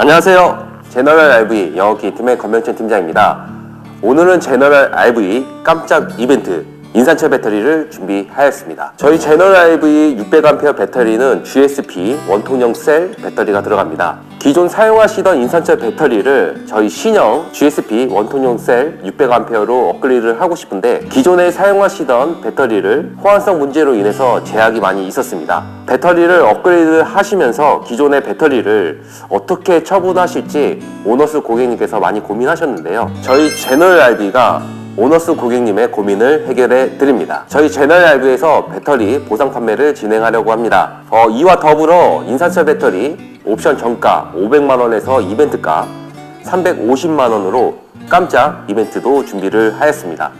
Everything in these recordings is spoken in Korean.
안녕하세요. 제너럴 RV 영어키 팀의 건명천 팀장입니다. 오늘은 제너럴 RV 깜짝 이벤트 인산철 배터리를 준비하였습니다. 저희 RV 600A 배터리는 GSP 원통형 셀 배터리가 들어갑니다. 기존 사용하시던 인산철 배터리를 저희 신형 GSP 원통형 셀 600A로 업그레이드를 하고 싶은데 기존에 사용하시던 배터리를 호환성 문제로 인해서 제약이 많이 있었습니다. 배터리를 업그레이드 하시면서 기존의 배터리를 어떻게 처분하실지 오너스 고객님께서 많이 고민하셨는데요. 저희 제너럴 RB가 오너스 고객님의 고민을 해결해 드립니다. 저희 제너럴 RB에서 배터리 보상 판매를 진행하려고 합니다. 어, 이와 더불어 인산철 배터리 옵션 정가 500만 원에서 이벤트가 350만 원으로 깜짝 이벤트도 준비를 하였습니다.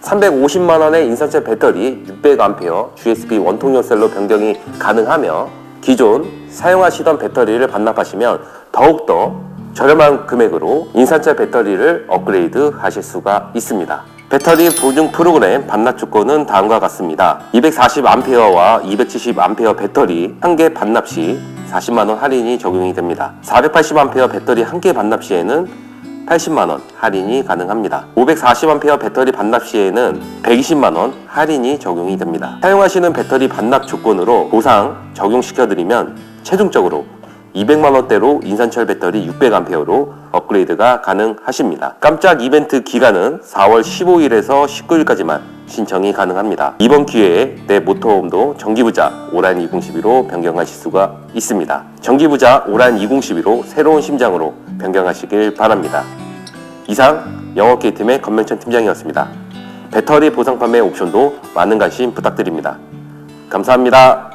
350만 원의 인산철 배터리 600A GSP 원통형 셀로 변경이 가능하며 기존 사용하시던 배터리를 반납하시면 더욱더 저렴한 금액으로 인산철 배터리를 업그레이드 하실 수가 있습니다. 배터리 보증 프로그램 반납 조건은 다음과 같습니다. 240A와 270A 배터리 한 개 반납 시 40만원 할인이 적용이 됩니다. 480A 배터리 한 개 반납 시에는 80만원 할인이 가능합니다. 540A 배터리 반납 시에는 120만원 할인이 적용이 됩니다. 사용하시는 배터리 반납 조건으로 보상 적용시켜드리면 최종적으로 200만 원대로 인산철 배터리 600A로 업그레이드가 가능하십니다. 깜짝 이벤트 기간은 4월 15일에서 19일까지만 신청이 가능합니다. 이번 기회에 내 모터홈도 전기부자 오란 2012로 변경하실 수가 있습니다. 전기부자 오란 2012로 새로운 심장으로 변경하시길 바랍니다. 이상 영어게이팀의 건명천 팀장이었습니다. 배터리 보상 판매 옵션도 많은 관심 부탁드립니다. 감사합니다.